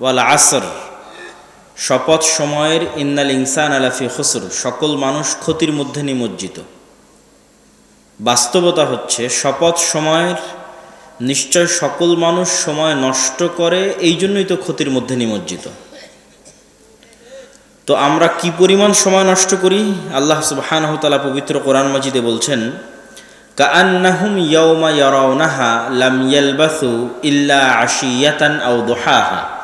ওয়াল আসর, শপথ সময়ের ইন্নাল ইনসান আলাফি খসর, সকল মানুষ ক্ষতির মধ্যে নিমজ্জিত। বাস্তবতা হচ্ছে, শপথ সময়ের, নিশ্চয় সকল মানুষ সময় নষ্ট করে এই জন্যই তো ক্ষতির মধ্যে নিমজ্জিত। তো আমরা কি পরিমাণ সময় নষ্ট করি? আল্লাহ তাআলা পবিত্র কোরআন মাজিদে বলছেন, কাআন্নাহুম ইল্লা আশিয়াতান আও দুহাহা।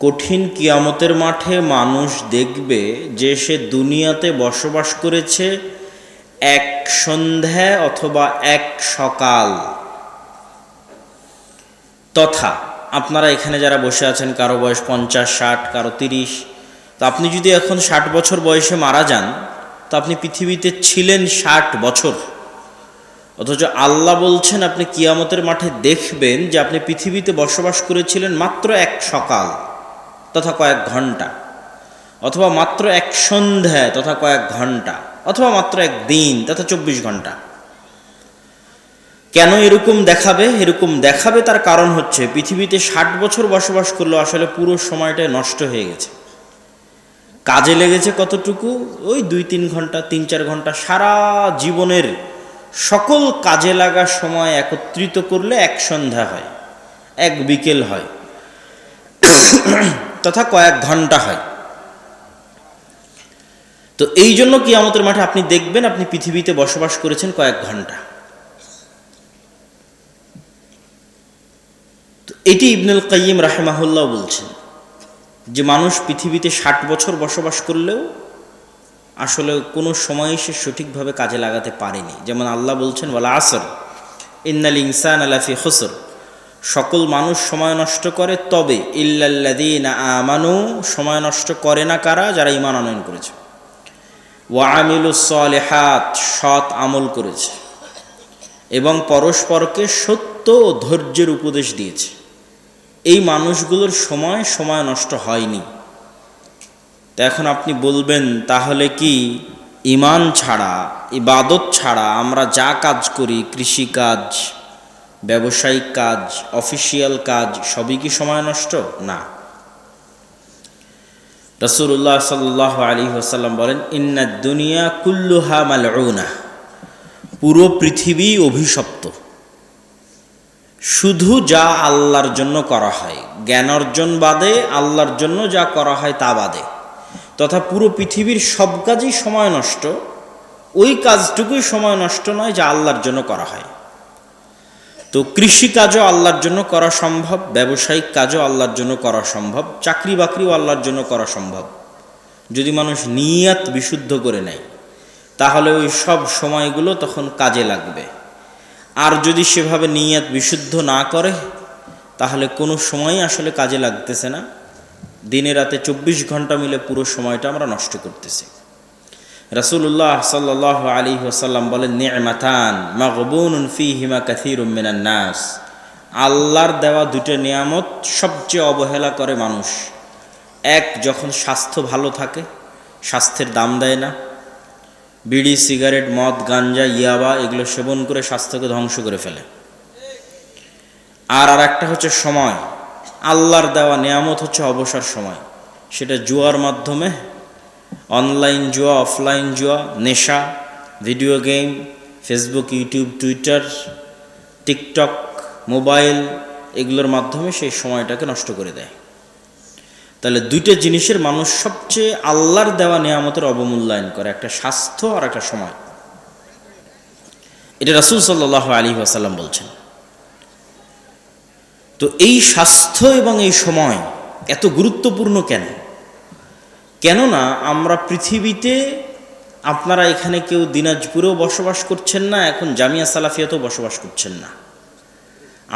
কঠিন কিয়ামতের মাঠে মানুষ দেখবে যে সে দুনিয়াতে বসবাস করেছে এক সন্ধ্যা অথবা এক সকাল। তথা আপনারা এখানে যারা বসে আছেন, কারও বয়স পঞ্চাশ, ষাট, কারও তিরিশ, তো আপনি যদি এখন ষাট বছর বয়সে মারা যান, তো আপনি পৃথিবীতে ছিলেন ষাট বছর। অথচ আল্লাহ বলছেন, আপনি কিয়ামতের মাঠে দেখবেন যে আপনি পৃথিবীতে বসবাস করেছিলেন মাত্র এক সকাল। তথা কয়েক ঘণ্টা, অথবা মাত্র এক সন্ধ্যায় তথা কয়েক ঘণ্টা, অথবা মাত্র এক দিন তথা চব্বিশ ঘণ্টা। কেন এরকম দেখাবে? এরকম দেখাবে তার কারণ হচ্ছে পৃথিবীতে ষাট বছর বসবাস করল আসলে পুরো সময়টাই নষ্ট হয়ে গেছে। কাজে লেগেছে কতটুকু? ওই দুই তিন ঘণ্টা, তিন চার ঘণ্টা সারা জীবনের সকল কাজে লাগা সময় একত্রিত করলে এক সন্ধ্যা হয়, এক বিকেল হয়। তথা কয়েক ঘণ্টা হয়। তো এই জন্য কি আমাদের মাঠে আপনি দেখবেন আপনি পৃথিবীতে বসবাস করেছেন কয়েক ঘণ্টা। এটি ইবনুল কাইম রাহেমাহুল্লাহ বলছেন যে মানুষ পৃথিবীতে ষাট বছর বসবাস করলেও আসলে কোনো সময় সে সঠিকভাবে কাজে লাগাতে পারেনি। যেমন আল্লাহ বলছেন বলা আসর, ইন্নাল ইনসান আলাফি খসর। সকল মানুষ সময় নষ্ট করে, তবে ইল্লাল্লাদিন আমানু সময় নষ্ট করে না কারা? যারা ইমান আনয়ন করেছে। ওয়ামিলুসলেহাত সৎ আমল করেছে। এবং পরস্পরকে সত্য ও ধৈর্যের উপদেশ দিয়েছে। এই মানুষগুলোর সময় সময় নষ্ট হয়নি। তো এখন আপনি বলবেন, তাহলে কি ইমান ছাড়া, ইবাদত ছাড়া আমরা যা কাজ করি, কৃষিকাজ ব্যবসায়িক কাজ, অফিসিয়াল কাজ, সবই কি সময় নষ্ট? না। রসুল্লাহ সাল্লাহ আলী ওসাল্লাম বলেন, ইন্না দুনিয়া কুল্লুহা মালউনা পুরো পৃথিবী অভিশপ্ত। শুধু যা আল্লাহর জন্য করা হয়, জ্ঞান অর্জন বাদে, আল্লাহর জন্য যা করা হয় তা বাদে। তথা পুরো পৃথিবীর সব কাজই সময় নষ্ট, ওই কাজটুকুই সময় নষ্ট নয় যা আল্লাহর জন্য করা হয়। তো কৃষিকাজও আল্লাহর জন্য করা সম্ভব, ব্যবসায়িক কাজও আল্লাহর জন্য করা সম্ভব চাকরি বাকরিও আল্লাহর জন্য করা সম্ভব। যদি মানুষ নিয়াত বিশুদ্ধ করে নেয়, তাহলে ওই সব সময়গুলো তখন কাজে লাগবে। আর যদি সেভাবে নিয়াত বিশুদ্ধ না করে, তাহলে কোনো সময় আসলে কাজে লাগতেছে না। দিনে রাতে চব্বিশ ঘণ্টা মিলে পুরো সময়টা আমরা নষ্ট করতেছি। রাসুল্লাহ সাল্লাহ আলী ওসাল্লাম বলেন, নেমাতান মাগবুন ফি হিমা কাথির নাস। আল্লাহর দেওয়া দুটো নিয়ামত সবচেয়ে অবহেলা করে মানুষ। এক, যখন স্বাস্থ্য ভালো থাকে, স্বাস্থ্যের দাম দেয় না। বিড়ি, সিগারেট, মদ, গাঞ্জা, ইয়াবা এগুলো সেবন করে স্বাস্থ্যকে ধ্বংস করে ফেলে। আর আর একটা হচ্ছে সময়। আল্লাহর দেওয়া নিয়ামত হচ্ছে অবসর সময়। সেটা জুয়ার মাধ্যমে অনলাইন জুয়া অফলাইন জুয়া নেশা video game Facebook YouTube Twitter TikTok mobile এগুলোর মাধ্যমে সেই সময়টাকে নষ্ট করে দেয়। তাহলে দুইটা জিনিসের মানুষ সবচেয়ে আল্লাহর দেওয়া নিয়ামতের অবমূল্যায়ন করে, একটা স্বাস্থ্য আর একটা সময়। এটা রাসুল সাল্লাহ আলী আসাল্লাম বলছেন। তো এই স্বাস্থ্য এবং এই সময় এত গুরুত্বপূর্ণ কেন? কেননা আমরা পৃথিবীতে আপনারা এখানে কেউ দিনাজপুরেও বসবাস করছেন না, এখন জামিয়া সালাফিয়াতেও বসবাস করছেন না।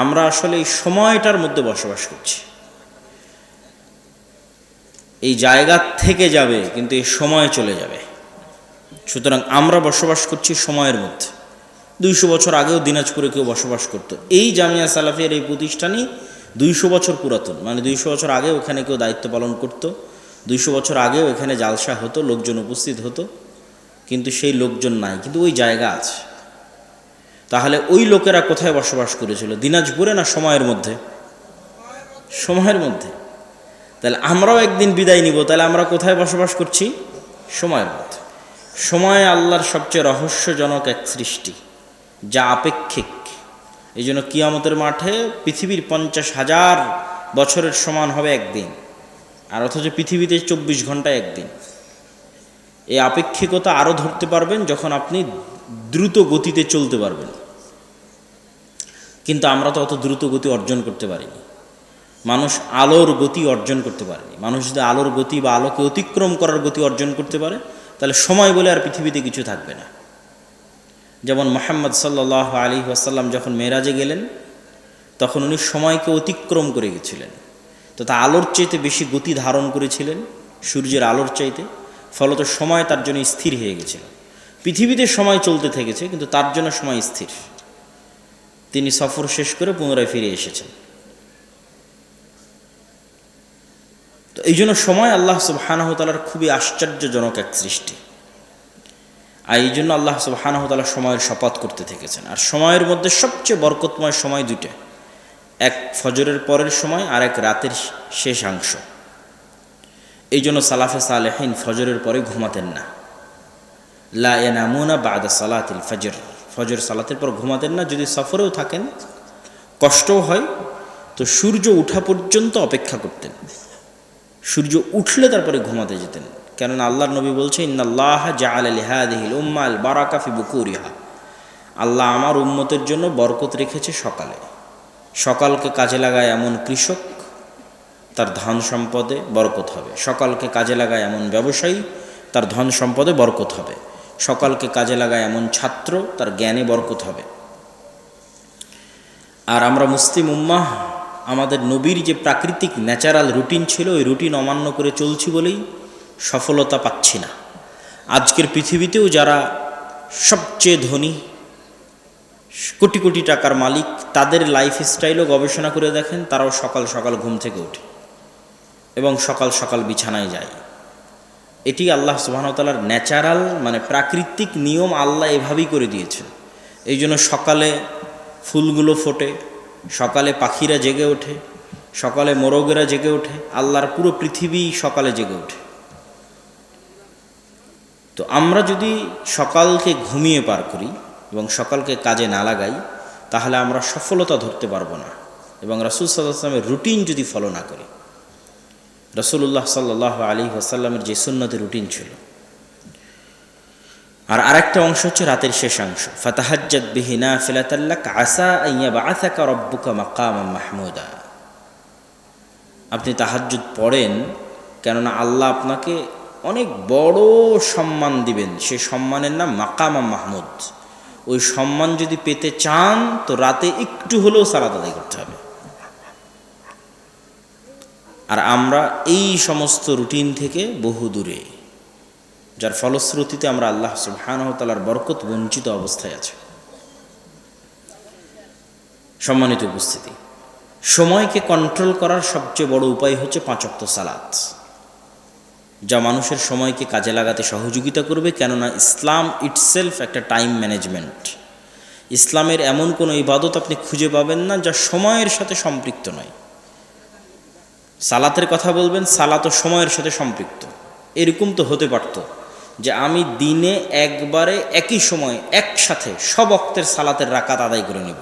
আমরা আসলে এই সময়টার মধ্যে বসবাস করছি। এই জায়গা থেকে যাবে, কিন্তু এই সময় চলে যাবে। সুতরাং আমরা বসবাস করছি সময়ের মধ্যে। দুইশো বছর আগেও দিনাজপুরে কেউ বসবাস করত। এই জামিয়া সালাফিয়ার এই প্রতিষ্ঠানই দুইশো বছর পুরাতন মানে দুইশো বছর আগে ওখানে কেউ দায়িত্ব পালন করত। দুইশো বছর আগেও এখানে জালসা হতো, লোকজন উপস্থিত হতো, কিন্তু সেই লোকজন নাই, কিন্তু ওই জায়গা আছে। তাহলে ওই লোকেরা কোথায় বসবাস করেছিল? দিনাজপুরে না সময়ের মধ্যে? সময়ের মধ্যে। তাহলে আমরাও একদিন বিদায় নিব, তাহলে আমরা কোথায় বসবাস করছি? সময়ের মধ্যে। সময় আল্লাহর সবচেয়ে রহস্যজনক এক সৃষ্টি, যা আপেক্ষিক। এই জন্য কিয়ামতের মাঠে পৃথিবীর পঞ্চাশ হাজার বছরের সমান হবে একদিন। আর অথচ পৃথিবীতে চব্বিশ ঘন্টায় একদিন। এই আপেক্ষিকতা আরও ধরতে পারবেন যখন আপনি দ্রুত গতিতে চলতে পারবেন। কিন্তু আমরা তো অত দ্রুত গতি অর্জন করতে পারিনি। মানুষ আলোর গতি অর্জন করতে পারেনি। মানুষ যদি আলোর গতি বা আলোকে অতিক্রম করার গতি অর্জন করতে পারে, তাহলে সময় বলে আর পৃথিবীতে কিছু থাকবে না। যেমন মোহাম্মদ সাল্লাহ আলী ওয়াসাল্লাম যখন মেরাজে গেলেন, তখন উনি সময়কে অতিক্রম করে গেছিলেন। তো তা আলোর চাইতে বেশি গতি ধারণ করেছিলেন সূর্যের আলোর চাইতে, ফলত সময় তার জন্য স্থির হয়ে গেছিল। পৃথিবীতে সময় চলতে থেকেছে, কিন্তু তার জন্য সময় স্থির। তিনি সফর শেষ করে পুনরায় ফিরে এসেছেন। তো এই জন্য সময় আল্লাহ সুবাহানহতালার খুবই আশ্চর্যজনক এক সৃষ্টি। আর এই জন্য আল্লাহ সুবাহানহতালা সময়ের শপথ করতে থেকেছেন। আর সময়ের মধ্যে সবচেয়ে বরকতময় সময় দুইটা। এক ফজরের পরের সময় আর এক রাতের শেষাংশ এই জন্য সালাফে সালেহিন ফজরের পরে ঘুমাতেন না। লা এনামুনা বাদা সালাতিল ফজর। ফজর সালাতের পর ঘুমাতেন না, যদি সফরেও থাকেন, কষ্টও হয়, তো সূর্য উঠা পর্যন্ত অপেক্ষা করতেন। সূর্য উঠলে তারপরে ঘুমাতে যেতেন। কেননা আল্লাহর নবী বলছে, ইন্নাল্লাহ জাআল লিহাদিহিল উম্মাল বারাকাফি বুকুরিহা। আল্লাহ আমার উম্মতের জন্য বরকত রেখেছে সকালে। সকালকে কাজে লাগায় এমন কৃষক, তার ধন সম্পদে বরকত হবে। সকালকে কাজে লাগায় এমন ব্যবসায়ী, তার ধন সম্পদে বরকত হবে। সকালকে কাজে লাগায় এমন ছাত্র, তার জ্ঞানে বরকত হবে। আর আমরা মুসলিম উম্মাহ, আমাদের নবীর যে প্রাকৃতিক ন্যাচারাল রুটিন ছিল, ওই রুটিন অমান্য করে চলছি বলেই সফলতা পাচ্ছি না। আজকের পৃথিবীতেও যারা সবচেয়ে ধনী কোটি কোটি টাকার মালিক, তাদের লাইফ স্টাইলও গবেষণা করে দেখেন, তারাও সকাল সকাল ঘুম থেকে ওঠে এবং সকাল সকাল বিছানায় যায়। এটি আল্লাহ সুবাহতালার ন্যাচারাল মানে প্রাকৃতিক নিয়ম আল্লাহ এভাবেই করে দিয়েছেন। এই জন্য সকালে ফুলগুলো ফোটে, সকালে পাখিরা জেগে ওঠে, সকালে মোরগেরা জেগে ওঠে, আল্লাহর পুরো পৃথিবী সকালে জেগে ওঠে। তো আমরা যদি সকালকে ঘুমিয়ে পার করি এবং সকালকে কাজে না লাগাই, তাহলে আমরা সফলতা ধরতে পারব না। এবং রাসুল সাল্লাহামের রুটিন যদি ফলো না করি রসুল্লাহ সাল্লাহ আলী ওসাল্লামের যে সুন্নতের রুটিন ছিল, আর আরেকটা অংশ হচ্ছে রাতের শেষাংশ ফাতাহাজ্জাদ বিহিনা ফিলাতাল্লাক আসা আইয়া বা আসাকা রব্বুকা মাকাম মাহমুদা। আপনি তাহাজ্জুদ পড়েন, কেননা আল্লাহ আপনাকে অনেক বড় সম্মান দিবেন। সে সম্মানের নাম মাকামা মাহমুদ। ওই সম্মান যদি পেতে চান, তো রাতে একটু হলেও সালাদ আদায় করতে হবে। আর আমরা এই সমস্ত রুটিন থেকে বহু দূরে, যার ফলশ্রুতিতে আমরা আল্লাহ সুবহানতালার বরকত বঞ্চিত অবস্থায় আছে। সম্মানিত উপস্থিতি, সময়কে কন্ট্রোল করার সবচেয়ে বড় উপায় হচ্ছে পাঁচক্ত সালাত। যা মানুষের সময়কে কাজে লাগাতে সহযোগিতা করবে, কেননা ইসলাম ইটসেলফ একটা টাইম ম্যানেজমেন্ট ইসলামের এমন কোনো ইবাদত আপনি খুঁজে পাবেন না যা সময়ের সাথে সম্পৃক্ত নয়। সালাতের কথা বলবেন, সালাতও সময়ের সাথে সম্পৃক্ত। এরকম তো হতে পারত যে আমি দিনে একবারে একই সময় একসাথে সব অক্তের সালাতের রাকাত আদায় করে নেব।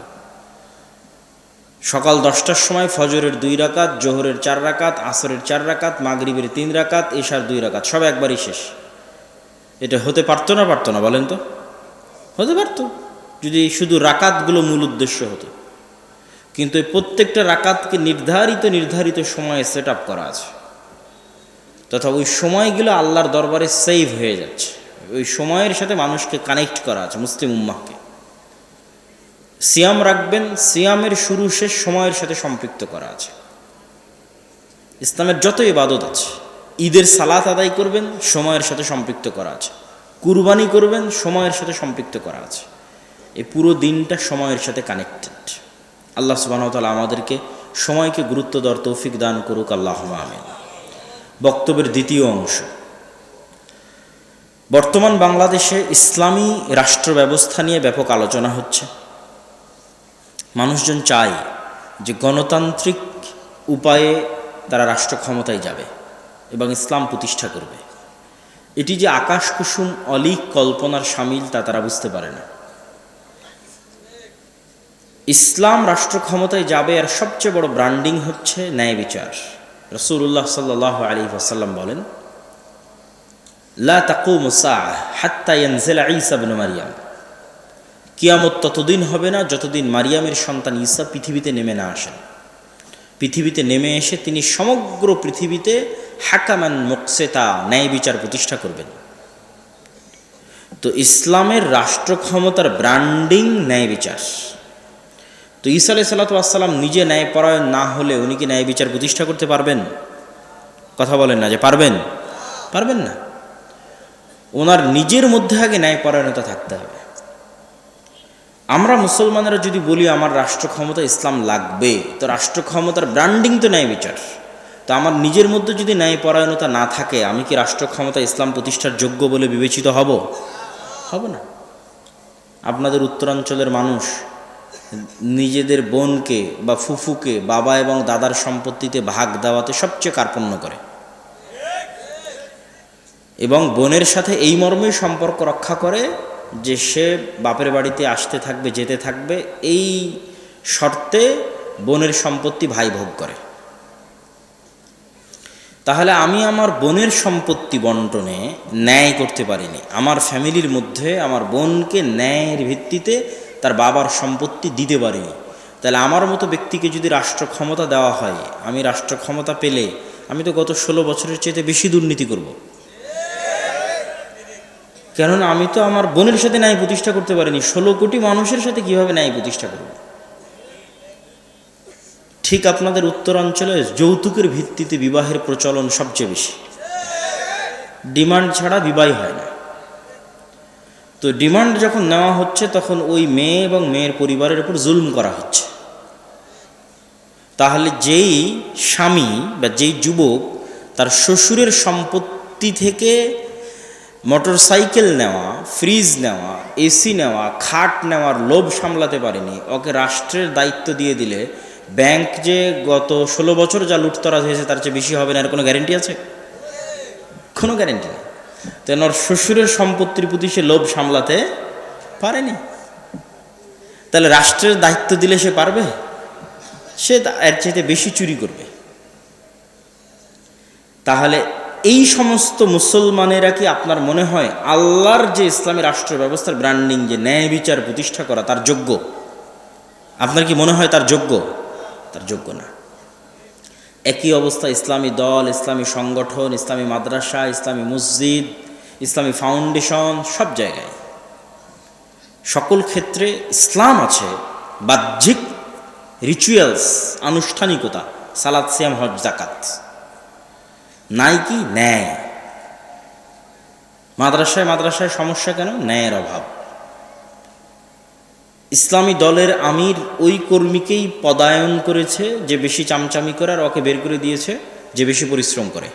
সকাল দশটার সময় ফজরের দুই রাকাত, জোহরের চার রাকাত, আসরের চার রাকাত, মাগরিবের তিন রাকাত এশার দুই রাকাত, সব একবারই শেষ। এটা হতে পারতো না পারতো না, বলেন তো? হতে পারতো। যদি শুধু রাকাতগুলো মূল উদ্দেশ্য হতো। কিন্তু এই প্রত্যেকটা রাকাতকে নির্ধারিত নির্ধারিত সময়ে সেট আপ করা আছে। তথা ওই সময়গুলো আল্লাহর দরবারে সেভ হয়ে যাচ্ছে। ওই সময়ের সাথে মানুষকে কানেক্ট করা আছে, মুসলিম উম্মাহকে। সিয়াম রাখবেন, সিয়ামের শুরু শেষ সময়ের সাথে সম্পৃক্ত করা আছে। ইসলামের যত ইবাদত আছে, ঈদের সালাত আদায় করবেন, সময়ের সাথে সম্পৃক্ত করা আছে। কুরবানি করবেন, সময়ের সাথে সম্পৃক্ত করা আছে। এই পুরো দিনটা সময়ের সাথে কানেক্টেড আল্লাহ সুবাহতাল আমাদেরকে সময়কে গুরুত্ব দেওয়ার তৌফিক দান করুক আল্লাহ আমিন। বক্তব্যের দ্বিতীয় অংশ। বর্তমান বাংলাদেশে ইসলামী রাষ্ট্র ব্যবস্থা নিয়ে ব্যাপক আলোচনা হচ্ছে। মানুষজন চায় যে গণতান্ত্রিক উপায়ে তারা রাষ্ট্র ক্ষমতায় যাবে এবং ইসলাম প্রতিষ্ঠা করবে। এটি যে আকাশ কুসুম অলিক কল্পনার সামিল তা তারা বুঝতে পারে না। ইসলাম রাষ্ট্র ক্ষমতায় যাবে আর সবচেয়ে বড় ব্র্যান্ডিং হচ্ছে ন্যায় বিচার। রসুল্লাহ সাল্লাহ আলী ওসাল্লাম বলেন, লা তাকুম হাত্তা ইয়ানজিলা ঈসা ইবনে মারিয়াম। কিয়ামত ততদিন হবে না যতদিন মারিয়ামের সন্তান ঈসা পৃথিবীতে নেমে না আসেন পৃথিবীতে নেমে এসে তিনি সমগ্র পৃথিবীতে হাকামান মুকসেতা ন্যায় বিচার প্রতিষ্ঠা করবেন। তো ইসলামের রাষ্ট্র ক্ষমতার ব্র্যান্ডিং ন্যায় বিচার। তো ঈসা আলাই সাল্লাতাম নিজে ন্যায় পরায়ণ না হলে উনি কি ন্যায় বিচার প্রতিষ্ঠা করতে পারবেন? কথা বলেন না যে পারবেন? পারবেন না। ওনার নিজের মধ্যে আগে ন্যায় পরায়ণতা থাকতে হবে। আমরা মুসলমানেরা যদি বলি আমার রাষ্ট্র ক্ষমতা ইসলাম লাগবে, তো রাষ্ট্র ক্ষমতার ব্র্যান্ডিং তো ন্যায় বিচার। তো আমার নিজের মধ্যে যদি ন্যায় পরায়ণতা না থাকে, আমি কি রাষ্ট্র ক্ষমতা ইসলাম প্রতিষ্ঠার যোগ্য বলে বিবেচিত হব? হব না। আপনাদের উত্তরাঞ্চলের মানুষ নিজেদের বোনকে বা ফুফুকে, বাবা এবং দাদার সম্পত্তিতে ভাগ দেওয়াতে সবচেয়ে কার্পণ্য করে। এবং বোনের সাথে এই মর্মেই সম্পর্ক রক্ষা করে যে সে বাপের বাড়িতে আসতে থাকবে, যেতে থাকবে, এই শর্তে বোনের সম্পত্তি ভাই ভোগ করে। তাহলে আমি আমার বোনের সম্পত্তি বন্টনে ন্যায় করতে পারিনি। আমার ফ্যামিলির মধ্যে আমার বোনকে ন্যায়ের ভিত্তিতে তার বাবার সম্পত্তি দিতে পারিনি। তাহলে আমার মতো ব্যক্তিকে যদি রাষ্ট্র ক্ষমতা দেওয়া হয়, আমি রাষ্ট্র ক্ষমতা পেলে আমি তো গত ষোলো বছরের চেয়ে বেশি দুর্নীতি করব। কেননা আমি তো আমার বোনের সাথে ন্যায় প্রতিষ্ঠা করতে পারিনি। ষোলো কোটি মানুষের সাথে কীভাবে ন্যায় প্রতিষ্ঠা করব? ঠিক আপনাদের উত্তরাঞ্চলে যৌতুকের ভিত্তিতে বিবাহের প্রচলন সবচেয়ে বেশি। ডিমান্ড ছাড়া বিবাহ হয় না। তো ডিমান্ড যখন নেওয়া হচ্ছে, তখন ওই মেয়ে এবং মেয়ের পরিবারের উপর জুলম করা হচ্ছে। তাহলে যেই স্বামী বা যেই যুবক তার শ্বশুরের সম্পত্তি থেকে মোটর সাইকেল নেওয়া, ফ্রিজ নেওয়া, এসি নেওয়া, খাট নেওয়ার লোভ সামলাতে পারেনি। ওকে রাষ্ট্রের দায়িত্ব দিয়ে দিলে ব্যাংক যে গত ষোলো বছর যা লুটতরাজ হয়েছে তার চেয়ে বেশি হবে না, এর কোনো গ্যারেন্টি আছে? কোনো গ্যারেন্টি নেই। তেন ওর শ্বশুরের সম্পত্তির প্রতি সে লোভ সামলাতে পারেনি। তাহলে রাষ্ট্রের দায়িত্ব দিলে সে পারবে? সে এর চাইতে বেশি চুরি করবে। তাহলে এই সমস্ত মুসলমানেরা কি আপনার মনে হয় আল্লাহর যে ইসলামী রাষ্ট্র ব্যবস্থার ব্র্যান্ডিং যে ন্যায় বিচার প্রতিষ্ঠা করা তার যোগ্য? আপনার কি মনে হয় তার যোগ্য? তার যোগ্য না। একই অবস্থা ইসলামী দল, ইসলামী সংগঠন, ইসলামী মাদ্রাসা, ইসলামী মসজিদ, ইসলামী ফাউন্ডেশন সব জায়গায়। সকল ক্ষেত্রে ইসলাম আছে, বাহ্যিক রিচুয়ালস আনুষ্ঠানিকতা সালাদ সিয়াম, হজ জাকাত নাই কি ন্যায়। মাদ্রাসায় মাদ্রাসায় সমস্যা কেন? ন্যায়ের অভাব। ইসলামী দলের আমির ওই কর্মীকেই পদায়ন করেছে যে বেশি চামচামি করে আর ওকে বের করে দিয়েছে যে বেশি পরিশ্রম করে।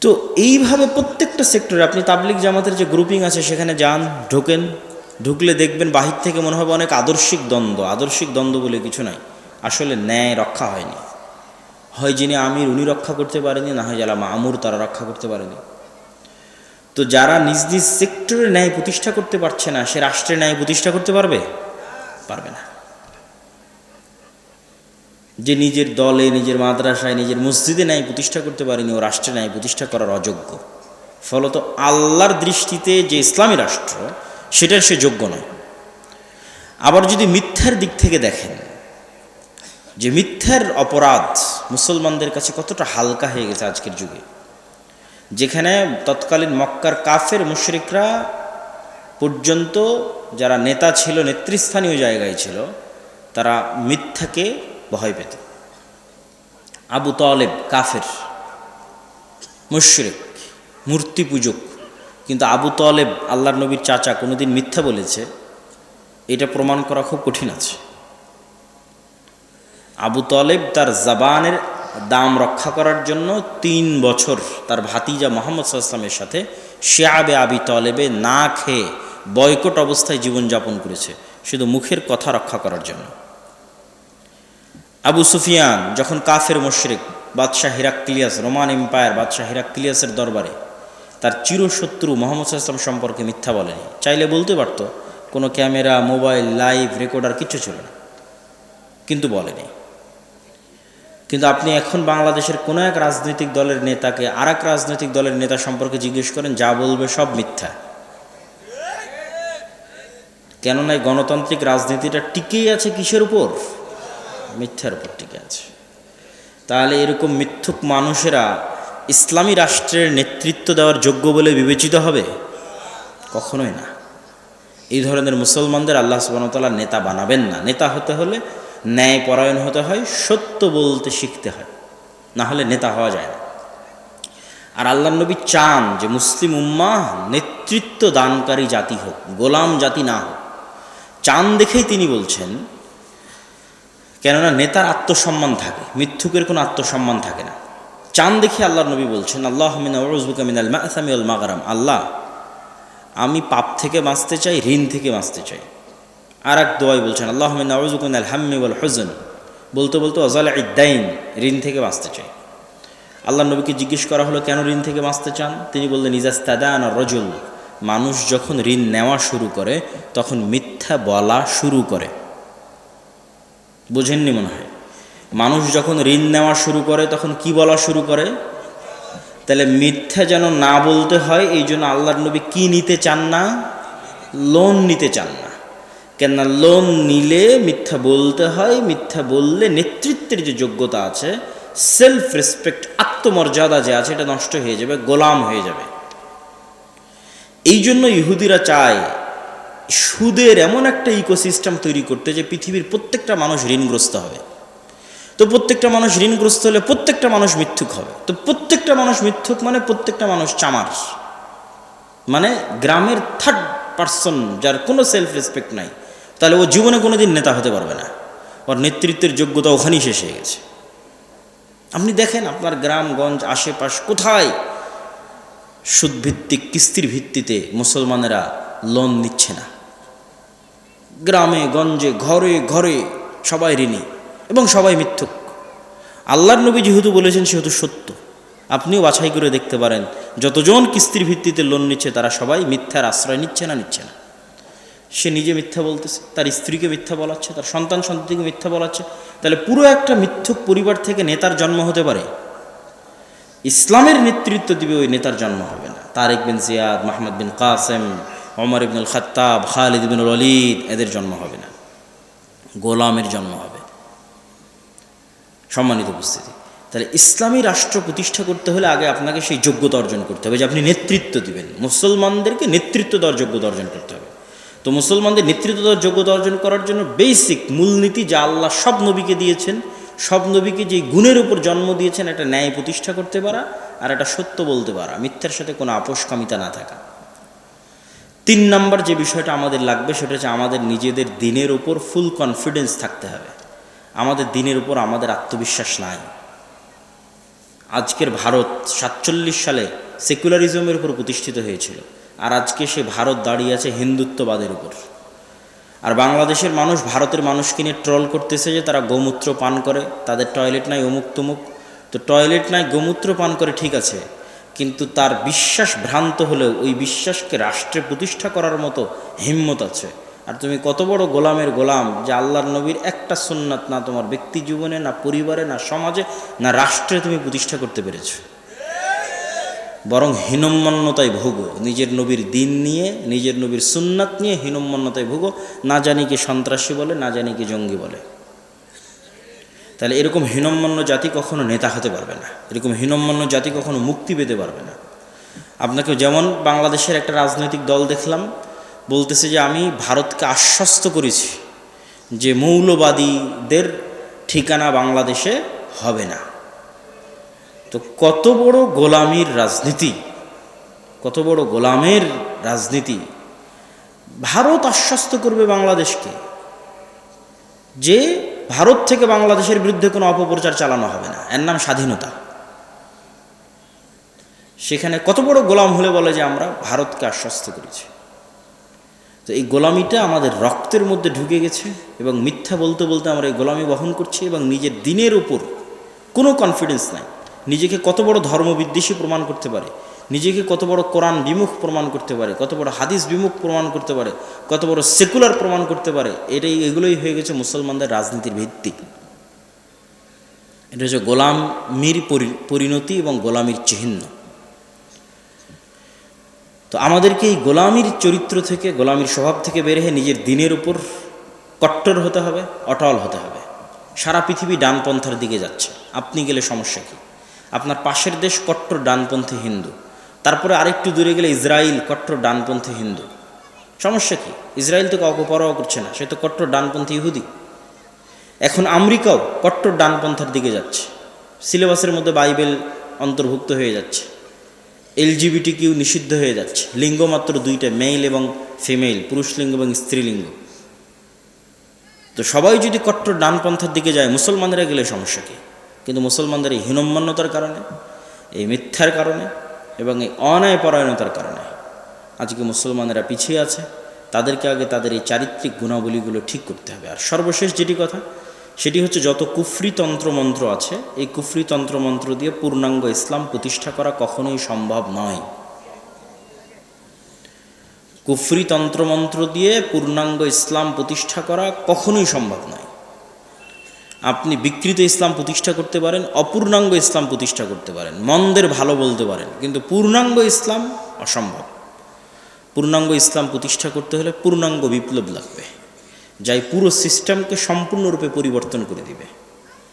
তো এইভাবে প্রত্যেকটা সেক্টরে আপনি তাবলিক জামাতের যে গ্রুপিং আছে, সেখানে যান, ঢোকেন, ঢুকলে দেখবেন বাহির থেকে মনে হবে অনেক আদর্শিক দ্বন্দ্ব। আদর্শিক দ্বন্দ্ব বলে কিছু নাই। আসলে ন্যায় রক্ষা হয়নি। হয় যিনি আমির উনি রক্ষা করতে পারেনি, না হয় যারা মামুর তারা রক্ষা করতে পারেনি। তো যারা নিজ নিজ সেক্টরে ন্যায় প্রতিষ্ঠা করতে পারছে না, সে রাষ্ট্রের ন্যায় প্রতিষ্ঠা করতে পারবে? পারবে না। যে নিজের দলে, নিজের মাদ্রাসায়, নিজের মসজিদে ন্যায় প্রতিষ্ঠা করতে পারেনি, ও রাষ্ট্রে ন্যায় প্রতিষ্ঠা করার অযোগ্য। ফলত আল্লাহর দৃষ্টিতে যে ইসলামী রাষ্ট্র, সেটার সে যোগ্য নয়। আবার যদি মিথ্যার দিক থেকে দেখেন যে মিথ্যার অপরাধ মুসলমানদের কাছে কতটা হালকা হয়ে গেছে আজকের যুগে। যেখানে তৎকালীন মক্কার কাফের মুশরিকরা পর্যন্ত যারা নেতা ছিল, নেতৃস্থানীয় জায়গায় ছিল, তারা মিথ্যাকে ভয় পেত। আবু তলেব কাফের, মুশরিক, মূর্তি পূজক। কিন্তু আবু তলেব, আল্লাহর নবীর চাচা কোনোদিন মিথ্যা বলেছে, এটা প্রমাণ করা খুব কঠিন আছে। আবু তলেব তার জাবানের দাম রক্ষা করার জন্য তিন বছর তার ভাতিজা মোহাম্মদ সাল্লামের সাথে শেয়াবে আবি তলেবে না খেয়ে বয়কট অবস্থায় জীবনযাপন করেছে, শুধু মুখের কথা রক্ষা করার জন্য। আবু সুফিয়ান যখন কাফের মুশরিক, বাদশাহ হিরাক্লিয়াস, রোমান এম্পায়ার বাদশাহ হিরাক্লিয়াসের দরবারে, তার চিরশত্রু মোহাম্মদ সাল্লাম সম্পর্কে মিথ্যা বলেনি। চাইলে বলতে পারতো, কোনো ক্যামেরা, মোবাইল, লাইভ রেকর্ডার কিছু ছিল না, কিন্তু বলেনি। কিন্তু আপনি এখন বাংলাদেশের কোনো এক রাজনৈতিক দলের নেতাকে আর এক রাজনৈতিক দলের নেতা সম্পর্কে জিজ্ঞেস করেন, যা বলবে সব মিথ্যা। কেননা এই গণতান্ত্রিক রাজনীতিটা টিকেই আছে কিসের উপর? মিথ্যার উপর টিকে আছে। তাহলে এরকম মিথ্যুক মানুষেরা ইসলামী রাষ্ট্রের নেতৃত্ব দেওয়ার যোগ্য বলে বিবেচিত হবে? কখনোই না। এই ধরনের মুসলমানদের আল্লাহ সুবাহতাল্লাহ নেতা বানাবেন না। নেতা হতে হলে ন্যায় পরায়ণ হতে হয়, সত্য বলতে শিখতে হয়। না হলে নেতা হওয়া যায় না। আর আল্লাহ নবী চান যে মুসলিম উম্মাহ নেতৃত্ব দানকারী জাতি হোক, গোলাম জাতি না হোক। চান দেখেই তিনি বলছেন, কেননা নেতার আত্মসম্মান থাকে, মিথ্যুকের কোনো আত্মসম্মান থাকে না। চান দেখে আল্লাহ নবী বলছেন, আল্লাহ মিনাল মাগারাম। আল্লাহ, আমি পাপ থেকে বাঁচতে চাই, ঋণ থেকে বাঁচতে চাই। আর এক দোয়াই বলছেন আল্লাহ মিনাউজবুকা মিনাল হাম্মি ওয়াল হুজন। বলতে বলতে অজাল ইদ্দাইন ঋণ থেকে বাঁচতে চাই। আল্লাহ নবীকে জিজ্ঞেস করা হলো, কেন ঋণ থেকে বাঁচতে চান? তিনি বললেন, ইজাস্তাদান রজুল। মানুষ যখন ঋণ নেওয়া শুরু করে, তখন মিথ্যা বলা শুরু করে। বোঝেননি মনে হয়? মানুষ যখন ঋণ নেওয়া শুরু করে, তখন কি বলা শুরু করে? তাহলে মিথ্যা যেন না বলতে হয়, এই জন্য আল্লাহর নবী কি নিতে চান না? লোন নিতে চান না। কেননা লোন নিলে মিথ্যা বলতে হয়, মিথ্যা বললে নেতৃত্বের যে যোগ্যতা আছে সেলফ রেসপেক্ট আত্মমর্যাদা যে আছে, এটা নষ্ট হয়ে যাবে, গোলাম হয়ে যাবে। এই জন্য ইহুদিরা চায়, সুদের এমন একটা ইকোসিস্টেম তৈরি করতে যে পৃথিবীর প্রত্যেকটা মানুষ ঋণগ্রস্ত হবে। তো প্রত্যেকটা মানুষ ঋণগ্রস্ত হলে প্রত্যেকটা মানুষ মিথ্যুক হবে। তো প্রত্যেকটা মানুষ মিথ্যুক মানে প্রত্যেকটা মানুষ চামার। মানে গ্রামের থার্ড পার্সন যার কোনো সেলফ রেসপেক্ট নাই। তাহলে ও জীবনে কোনো দিন নেতা হতে পারবে না। ওর নেতৃত্বের যোগ্যতা ওখানেই শেষ হয়ে গেছে। আপনি দেখেন আপনার গ্রামগঞ্জ আশেপাশ কোথায় সুদভিত্তিক, কিস্তির ভিত্তিতে মুসলমানেরা লোন নিচ্ছে না। গ্রামে, গঞ্জে, ঘরে ঘরে সবাই ঋণী এবং সবাই মিথ্যুক। আল্লাহর নবী যেহেতু বলেছেন সেহেতু সত্য। আপনিও বাছাই করে দেখতে পারেন, যতজন কিস্তির ভিত্তিতে লোন নিচ্ছে তারা সবাই মিথ্যার আশ্রয় নিচ্ছে না নিচ্ছে না। সে নিজে মিথ্যা বলতেছে, তার স্ত্রীকে মিথ্যা বলাচ্ছে, তার সন্তান সন্ততিকে মিথ্যা বলাচ্ছে। তাহলে পুরো একটা মিথ্যুক পরিবার থেকে নেতার জন্ম হতে পারে। ইসলামের নেতৃত্ব দিবে ওই নেতার জন্ম হবে না। তারেক বিন জিয়াদ, মাহমদ বিন কাসেম, ওমর ইবনুল খত্তাব, খালিদ বিন অলিদ এদের জন্ম হবে না। গোলামের জন্ম হবে। সম্মানিত উপস্থিতি। তাহলে ইসলামী রাষ্ট্র প্রতিষ্ঠা করতে হলে আগে আপনাকে সেই যোগ্যতা অর্জন করতে হবে যে আপনি নেতৃত্ব দিবেন। মুসলমানদেরকে নেতৃত্ব দেওয়ার যোগ্যতা অর্জন করতে হবে। তো মুসলমানদের নেতৃত্ব যোগ্যতা অর্জন করার জন্য বেসিক মূলনীতি যা আল্লাহ সব নবীকে দিয়েছেন, সব নবীকে যে গুণের উপর জন্ম দিয়েছেন, একটা ন্যায় প্রতিষ্ঠা করতে পারা আর একটা সত্য বলতে পারা, মিথ্যার সাথে কোনো আপোষকামিতা না থাকা। তিন নাম্বার যে বিষয়টা আমাদের লাগবে, সেটা হচ্ছে আমাদের নিজেদের দিনের উপর ফুল কনফিডেন্স থাকতে হবে। আমাদের দিনের উপর আমাদের আত্মবিশ্বাস নাই। আজকের ভারত সাতচল্লিশ সালে সেকুলারিজমের উপর প্রতিষ্ঠিত হয়েছিল। আর আজকে সে ভারত দাঁড়িয়ে আছে হিন্দুত্ববাদের উপর। আর বাংলাদেশের মানুষ ভারতের মানুষকে নিয়ে ট্রল করতেছে যে তারা গোমূত্র পান করে, তাদের টয়লেট নাই অমুক তমুক তো টয়লেট নাই, গোমূত্র পান করে ঠিক আছে, কিন্তু তার বিশ্বাস ভ্রান্ত হলেও ওই বিশ্বাসকে রাষ্ট্রে প্রতিষ্ঠা করার মতো হিম্মত আছে। আর তুমি কত বড় গোলামের গোলাম যে আল্লাহর নবীর একটা সুন্নাত না তোমার ব্যক্তি জীবনে, না পরিবারে, না সমাজে, না রাষ্ট্রে তুমি প্রতিষ্ঠা করতে পেরেছ। বরং হীনম্মন্যতায় ভোগো। নিজের নবীর দিন নিয়ে, নিজের নবীর সুন্নাত নিয়ে হীনম্মন্যতায় ভোগো। না জানি কি সন্ত্রাসী বলে, না জানি কি জঙ্গি বলে। তাহলে এরকম হীনম্মন্য জাতি কখনো নেতা হতে পারবে না। এরকম হীনম্মন্য জাতি কখনো মুক্তি পেতে পারবে না। আপনাকে যেমন বাংলাদেশের একটা রাজনৈতিক দল দেখলাম, বলতেছে যে আমি ভারতকে আশ্বস্ত করেছি যে মৌলবাদীদের ঠিকানা বাংলাদেশে হবে না। তো কত বড় গোলামির রাজনীতি, কত বড় গোলামের রাজনীতি ভারত আশ্বস্ত করবে বাংলাদেশকে যে ভারত থেকে বাংলাদেশের বিরুদ্ধে কোনো অপপ্রচার চালানো হবে না। এর নাম স্বাধীনতা। সেখানে কত বড় গোলাম হলে বলে যে আমরা ভারতকে আশ্বস্ত করেছি। তো এই গোলামিটা আমাদের রক্তের মধ্যে ঢুকে গেছে এবং মিথ্যা বলতে বলতে আমরা এই গোলামি বহন করছি এবং নিজের দিনের উপর কোনো কনফিডেন্স নাই। নিজেকে কত বড় ধর্মবিদ্বেষী প্রমাণ করতে পারে? নিজেকে কত বড় কোরআন বিমুখ প্রমাণ করতে পারে? কত বড় হাদিস বিমুখ প্রমাণ করতে পারে? কত বড় সেকুলার প্রমাণ করতে পারে? এটাই, এগুলোই হয়ে গেছে মুসলমানদের রাজনীতির ভিত্তি। এটা হচ্ছে গোলামির পরি- পরিণতি এবং গোলামির চিহ্ন। তো আমাদেরকে এই গোলামির চরিত্র থেকে, গোলামির স্বভাব থেকে বের হয়ে নিজের দিনের উপর কট্টর হতে হবে, অটল হতে হবে। সারা পৃথিবী ডানপন্থার দিকে যাচ্ছে। আপনি গেলে সমস্যা কী? আপনার পাশের দেশ কট্টর ডানপন্থী হিন্দু। তারপরে আরেকটু দূরে গেলে ইসরায়েল কট্টর ডানপন্থী হিন্দু। সমস্যা কি? ইসরায়েল তো কাউকে করছে না, সে তো কট্টর ডানপন্থী ইহুদি। এখন আমেরিকাও কট্টর ডানপন্থার দিকে যাচ্ছে। সিলেবাসের মধ্যে বাইবেল অন্তর্ভুক্ত হয়ে যাচ্ছে। এলজিবিটি কিউ নিষিদ্ধ হয়ে যাচ্ছে। লিঙ্গ মাত্র দুইটা মেল এবং ফিমেল পুরুষ লিঙ্গ এবং স্ত্রীলিঙ্গ তো সবাই যদি কট্টর ডানপন্থার দিকে যায়, মুসলমানরা গেলে সমস্যা কী? কিন্তু মুসলমানদের এই হীনম্মান্যতার কারণে, এই মিথ্যার কারণে এবং এই অন্যায় পরায়ণতার কারণে আজকে মুসলমানেরা পিছিয়ে আছে, তাদেরকে আগে তাদের এই চারিত্রিক গুণাবলীগুলো ঠিক করতে হবে। আর সর্বশেষ যেটি কথা, সেটি হচ্ছে যত কুফরি তন্ত্রমন্ত্র আছে, এই কুফরি তন্ত্রমন্ত্র দিয়ে পূর্ণাঙ্গ ইসলাম প্রতিষ্ঠা করা কখনোই সম্ভব নয়। কুফরি তন্ত্রমন্ত্র দিয়ে পূর্ণাঙ্গ ইসলাম প্রতিষ্ঠা করা কখনোই সম্ভব নয়। আপনি বিকৃত ইসলাম প্রতিষ্ঠা করতে পারেন, অপূর্ণাঙ্গ ইসলাম প্রতিষ্ঠা করতে পারেন। মন্দের ভালো বলতে পারেন, কিন্তু পূর্ণাঙ্গ ইসলাম অসম্ভব। পূর্ণাঙ্গ ইসলাম প্রতিষ্ঠা করতে হলে পূর্ণাঙ্গ বিপ্লব লাগবে যাই পুরো সিস্টেমকে সম্পূর্ণরূপে পরিবর্তন করে দিবে।